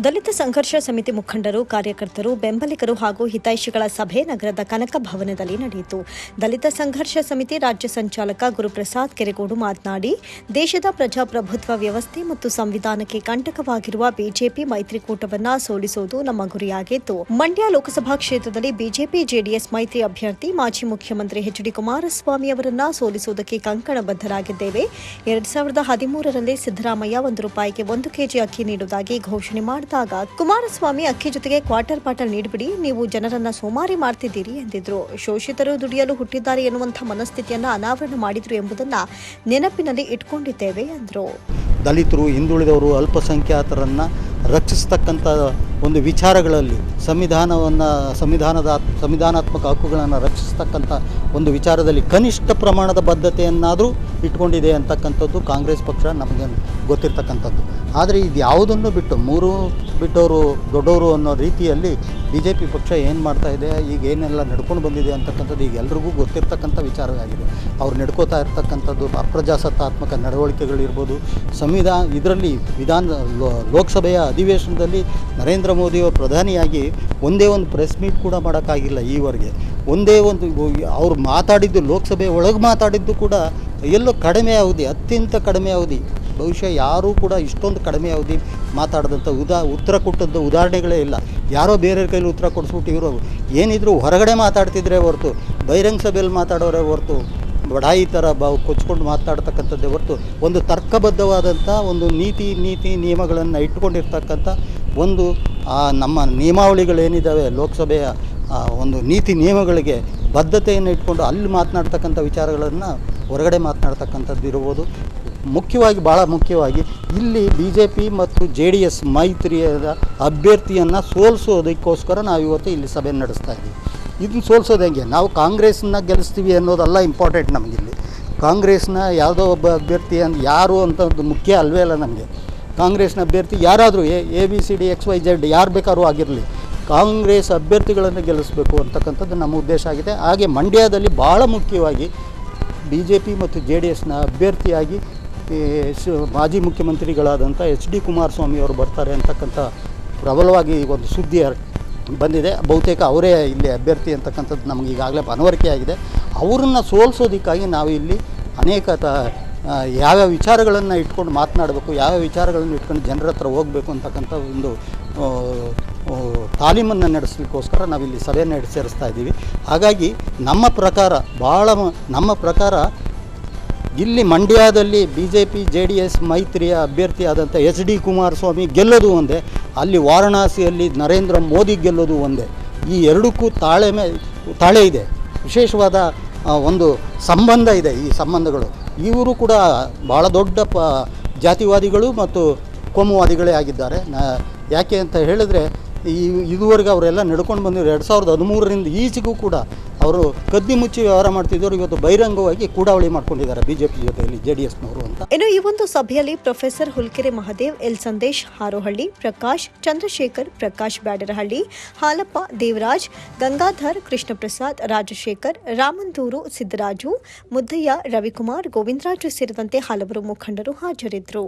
ದಲಿತ ಸಂಘರ್ಷ ಸಮಿತಿ ಮುಖಂಡರು, ಕಾರ್ಯಕರ್ತರು, ಬೆಂಬಲಿಗರು ಹಾಗೂ ಹಿತೈಷಿಗಳ ಸಭೆ ನಗರದ ಕನಕ ಭವನದಲ್ಲಿ ನಡೆಯಿತು. ದಲಿತ ಸಂಘರ್ಷ ಸಮಿತಿ ರಾಜ್ಯ ಸಂಚಾಲಕ ಗುರುಪ್ರಸಾದ್ ಕೆರೆಗೋಡು ಮಾತನಾಡಿ, ದೇಶದ ಪ್ರಜಾಪ್ರಭುತ್ವ ವ್ಯವಸ್ಥೆ ಮತ್ತು ಸಂವಿಧಾನಕ್ಕೆ ಕಂಟಕವಾಗಿರುವ ಬಿಜೆಪಿ ಮೈತ್ರಿಕೂಟವನ್ನು ಸೋಲಿಸುವುದು ನಮ್ಮ ಗುರಿಯಾಗಿದ್ದು ಮಂಡ್ಯ ಲೋಕಸಭಾ ಕ್ಷೇತ್ರದಲ್ಲಿ ಬಿಜೆಪಿ, ಜೆಡಿಎಸ್ ಮೈತ್ರಿ ಅಭ್ಯರ್ಥಿ ಮಾಜಿ ಮುಖ್ಯಮಂತ್ರಿ ಎಚ್ ಡಿ ಕುಮಾರಸ್ವಾಮಿ ಅವರನ್ನ ಸೋಲಿಸುವುದಕ್ಕೆ ಕಂಕಣಬದ್ಧರಾಗಿದ್ದೇವೆ. ಎರಡ್ ಸಾವಿರದ ಹದಿಮೂರರಲ್ಲಿ ಸಿದ್ದರಾಮಯ್ಯ ಒಂದು ರೂಪಾಯಿಗೆ ಒಂದು ಕೆಜಿ ಅಕ್ಕಿ ನೀಡುವುದಾಗಿ ಘೋಷಣೆ ಮಾಡಿದಾಗ ಕುಮಾರಸ್ವಾಮಿ ಅಕ್ಕಿ ಜೊತೆಗೆ ಕ್ವಾರ್ಟರ್ ಬಾಟಲ್ ನೀಡಿಬಿಡಿ, ನೀವು ಜನರನ್ನ ಸೋಮಾರಿ ಮಾಡ್ತಿದ್ದೀರಿ ಎಂದಿದ್ರು. ಶೋಷಿತರು ದುಡಿಯಲು ಹುಟ್ಟಿದ್ದಾರೆ ಎನ್ನುವಂಥ ಮನಸ್ಥಿತಿಯನ್ನ ಅನಾವರಣ ಮಾಡಿದ್ರು ಎಂಬುದನ್ನ ನೆನಪಿನಲ್ಲಿ ಇಟ್ಕೊಂಡಿದ್ದೇವೆ, ಎಂದರು. ದಲಿತರು, ಹಿಂದುಳಿದವರು, ಅಲ್ಪಸಂಖ್ಯಾತರನ್ನು ರಕ್ಷಿಸ್ತಕ್ಕಂಥ ಒಂದು ವಿಚಾರಗಳಲ್ಲಿ ಸಂವಿಧಾನವನ್ನು, ಸಂವಿಧಾನದ, ಸಂವಿಧಾನಾತ್ಮಕ ಹಕ್ಕುಗಳನ್ನು ರಕ್ಷಿಸ್ತಕ್ಕಂಥ ಒಂದು ವಿಚಾರದಲ್ಲಿ ಕನಿಷ್ಠ ಪ್ರಮಾಣದ ಬದ್ಧತೆಯನ್ನಾದರೂ ಇಟ್ಕೊಂಡಿದೆ ಅಂತಕ್ಕಂಥದ್ದು ಕಾಂಗ್ರೆಸ್ ಪಕ್ಷ ನಮಗೆ ಗೊತ್ತಿರ್ತಕ್ಕಂಥದ್ದು. ಆದರೆ ಇದು ಯಾವುದನ್ನು ಬಿಟ್ಟು ಮೂರು ಬಿಟ್ಟವರು, ದೊಡ್ಡವರು ಅನ್ನೋ ರೀತಿಯಲ್ಲಿ ಬಿ ಜೆ ಪಿ ಪಕ್ಷ ಏನು ಮಾಡ್ತಾ ಇದೆ, ಈಗ ಏನೆಲ್ಲ ನಡ್ಕೊಂಡು ಬಂದಿದೆ ಅಂತಕ್ಕಂಥದ್ದು ಈಗ ಎಲ್ರಿಗೂ ಗೊತ್ತಿರ್ತಕ್ಕಂಥ ವಿಚಾರವಾಗಿದೆ ಅವ್ರು ನಡ್ಕೋತಾ ಇರ್ತಕ್ಕಂಥದ್ದು ಅಪ್ರಜಾಸತ್ತಾತ್ಮಕ ನಡವಳಿಕೆಗಳಿರ್ಬೋದು ಸಂವಿಧಾನ, ಇದರಲ್ಲಿ ವಿಧಾನ ಲೋಕಸಭೆಯ ಅಧಿವೇಶನದಲ್ಲಿ ನರೇಂದ್ರ ಮೋದಿಯವರು ಪ್ರಧಾನಿಯಾಗಿ ಒಂದೇ ಒಂದು ಪ್ರೆಸ್ ಮೀಟ್ ಕೂಡ ಮಾಡೋಕ್ಕಾಗಿಲ್ಲ ಈವರೆಗೆ. ಒಂದೇ ಒಂದು ಅವ್ರು ಮಾತಾಡಿದ್ದು ಲೋಕಸಭೆ ಒಳಗೆ ಮಾತಾಡಿದ್ದು ಕೂಡ ಎಲ್ಲೋ ಕಡಿಮೆ ಅವಧಿ, ಅತ್ಯಂತ ಕಡಿಮೆ ಅವಧಿ. ಬಹುಶಃ ಯಾರೂ ಕೂಡ ಇಷ್ಟೊಂದು ಕಡಿಮೆ ಅವಧಿ ಮಾತಾಡಿದಂಥ ಉದಾ, ಉತ್ತರ ಕೊಟ್ಟದ್ದು ಉದಾಹರಣೆಗಳೇ ಇಲ್ಲ. ಯಾರೋ ಬೇರೆಯವ್ರ ಕೈಲಿ ಉತ್ತರ ಕೊಡಿಸ್ಬಿಟ್ಟು ಇವರು ಏನಿದ್ರು ಹೊರಗಡೆ ಮಾತಾಡ್ತಿದ್ರೆ ಹೊರತು, ಬಹಿರಂಗ ಸಭೆಯಲ್ಲಿ ಮಾತಾಡೋರೆ ಹೊರತು ಬಡಾಯಿ ಥರ ಬಾವು ಕೊಚ್ಕೊಂಡು ಮಾತಾಡ್ತಕ್ಕಂಥದ್ದೇ ಹೊರತು, ಒಂದು ತರ್ಕಬದ್ಧವಾದಂಥ ಒಂದು ನೀತಿ ನೀತಿ, ನಿಯಮಗಳನ್ನು ಇಟ್ಕೊಂಡಿರ್ತಕ್ಕಂಥ ಒಂದು ನಮ್ಮ ನಿಯಮಾವಳಿಗಳೇನಿದ್ದಾವೆ ಲೋಕಸಭೆಯ ಒಂದು ನೀತಿ ನಿಯಮಗಳಿಗೆ ಬದ್ಧತೆಯನ್ನು ಇಟ್ಕೊಂಡು ಅಲ್ಲಿ ಮಾತನಾಡ್ತಕ್ಕಂಥ ವಿಚಾರಗಳನ್ನು ಹೊರಗಡೆ ಮಾತನಾಡ್ತಕ್ಕಂಥದ್ದು ಇರ್ಬೋದು ಮುಖ್ಯವಾಗಿ ಭಾಳ ಮುಖ್ಯವಾಗಿ ಇಲ್ಲಿ ಬಿ ಜೆ ಪಿ ಮತ್ತು ಜೆ ಡಿ ಎಸ್ ಮೈತ್ರಿಯದ ಅಭ್ಯರ್ಥಿಯನ್ನು ಸೋಲಿಸೋದಕ್ಕೋಸ್ಕರ ನಾವು ಇವತ್ತು ಇಲ್ಲಿ ಸಭೆ ನಡೆಸ್ತಾ ಇದ್ದೀವಿ. ಇದನ್ನು ಸೋಲಿಸೋದು ಹೆಂಗೆ? ನಾವು ಕಾಂಗ್ರೆಸ್ನ ಗೆಲ್ಲಿಸ್ತೀವಿ ಅನ್ನೋದಲ್ಲ ಇಂಪಾರ್ಟೆಂಟ್ ನಮಗಿಲ್ಲಿ ಕಾಂಗ್ರೆಸ್ನ ಯಾವುದೋ ಒಬ್ಬ ಅಭ್ಯರ್ಥಿ ಅಂತ ಯಾರು ಅಂತದ್ದು ಮುಖ್ಯ ಅಲ್ವೇ ಅಲ್ಲ ನಮಗೆ. ಕಾಂಗ್ರೆಸ್ನ ಅಭ್ಯರ್ಥಿ ಯಾರಾದರೂ A A, B, C, D, X, Y Z ಯಾರು ಬೇಕಾದ್ರೂ ಆಗಿರಲಿ, ಕಾಂಗ್ರೆಸ್ ಅಭ್ಯರ್ಥಿಗಳನ್ನು ಗೆಲ್ಲಿಸಬೇಕು ಅಂತಕ್ಕಂಥದ್ದು ನಮ್ಮ ಉದ್ದೇಶ ಆಗಿದೆ. ಹಾಗೆ ಮಂಡ್ಯದಲ್ಲಿ ಭಾಳ ಮುಖ್ಯವಾಗಿ ಬಿ ಜೆ ಪಿ ಮತ್ತು ಜೆ ಡಿ ಎಸ್ನ ಅಭ್ಯರ್ಥಿಯಾಗಿ ಈ, ಮಾಜಿ ಮುಖ್ಯಮಂತ್ರಿಗಳಾದಂಥ ಎಚ್ ಡಿ ಕುಮಾರಸ್ವಾಮಿ ಅವರು ಬರ್ತಾರೆ ಅಂತಕ್ಕಂಥ ಪ್ರಬಲವಾಗಿ ಒಂದು ಸುದ್ದಿ ಬಂದಿದೆ. ಬಹುತೇಕ ಅವರೇ ಇಲ್ಲಿ ಅಭ್ಯರ್ಥಿ ಅಂತಕ್ಕಂಥದ್ದು ನಮಗೆ ಈಗಾಗಲೇ ಮನವರಿಕೆ ಆಗಿದೆ ಅವರನ್ನು ಸೋಲಿಸೋದಕ್ಕಾಗಿ ನಾವು ಇಲ್ಲಿ ಅನೇಕ ತ ಯಾವ್ಯಾವ ವಿಚಾರಗಳನ್ನು ಇಟ್ಕೊಂಡು ಮಾತನಾಡಬೇಕು ಯಾವ್ಯಾವ ವಿಚಾರಗಳನ್ನು ಇಟ್ಕೊಂಡು ಜನರ ಹತ್ರ ಹೋಗಬೇಕು ಅಂತಕ್ಕಂಥ ಒಂದು ತಾಲೀಮನ್ನು ನಡೆಸಲಿಕ್ಕೋಸ್ಕರ ನಾವಿಲ್ಲಿ ಸಭೆಯನ್ನು ಸೇರಿಸ್ತಾ ಇದ್ದೀವಿ. ಹಾಗಾಗಿ ನಮ್ಮ ಪ್ರಕಾರ ಭಾಳ ನಮ್ಮ ಪ್ರಕಾರ ಇಲ್ಲಿ ಮಂಡ್ಯದಲ್ಲಿ B J P J D S ಮೈತ್ರಿಯ ಅಭ್ಯರ್ಥಿಯಾದಂಥ ಎಚ್ ಡಿ ಕುಮಾರಸ್ವಾಮಿ ಗೆಲ್ಲೋದು ಒಂದೇ, ಅಲ್ಲಿ ವಾರಣಾಸಿಯಲ್ಲಿ ನರೇಂದ್ರ ಮೋದಿ ಗೆಲ್ಲೋದು ಒಂದೇ. ಈ ಎರಡಕ್ಕೂ ತಾಳೆ ಮೇ ತಾಳೆ ಇದೆ. ವಿಶೇಷವಾದ ಒಂದು ಸಂಬಂಧ ಇದೆ ಈ ಸಂಬಂಧಗಳು. ಇವರು ಕೂಡ ಭಾಳ ದೊಡ್ಡ ಪ, ಜಾತಿವಾದಿಗಳು ಮತ್ತು ಕೋಮುವಾದಿಗಳೇ ಆಗಿದ್ದಾರೆ. ಯಾಕೆ ಅಂತ ಹೇಳಿದ್ರೆ ಈ ಇದುವರೆಗೆ ಅವರೆಲ್ಲ ನಡ್ಕೊಂಡು ಬಂದಿದ್ರು ಎರಡು ಸಾವಿರದ ಹದಿಮೂರರಿಂದ ಈಚೆಗೂ ಕೂಡ ಅವರು ಕದ್ದಿ ಮುಚ್ಚಿ ವ್ಯವಹಾರ ಮಾಡ್ತಿದ್ದವರು ಇವತ್ತು ಬಹಿರಂಗವಾಗಿ ಕೂಡಾವಳಿ ಮಾಡ್ಕೊಂಡಿದ್ದಾರೆ ಬಿಜೆಪಿ ಜೊತೆಯಲ್ಲಿ ಜೆ ಡಿ ಎಸ್ನವರು ಅಂತ. ಇನ್ನು ಈ ಒಂದು ಸಭೆಯಲ್ಲಿ ಪ್ರೊಫೆಸರ್ ಹುಲ್ಕೆರೆ ಮಹದೇವ್, ಎಲ್ ಸಂದೇಶ್ ಹಾರೋಹಳ್ಳಿ, ಪ್ರಕಾಶ್ ಚಂದ್ರಶೇಖರ್, ಪ್ರಕಾಶ್ ಬ್ಯಾಡರಹಳ್ಳಿ, ಹಾಲಪ್ಪ ದೇವರಾಜ್, ಗಂಗಾಧರ್ ಕೃಷ್ಣ ಪ್ರಸಾದ್ ರಾಜಶೇಖರ್, ರಾಮಂದೂರು ಸಿದ್ದರಾಜು, ಮುದ್ದಯ್ಯ ರವಿಕುಮಾರ್, ಗೋವಿಂದರಾಜು ಸೇರಿದಂತೆ ಹಲವರು ಮುಖಂಡರು ಹಾಜರಿದ್ದರು.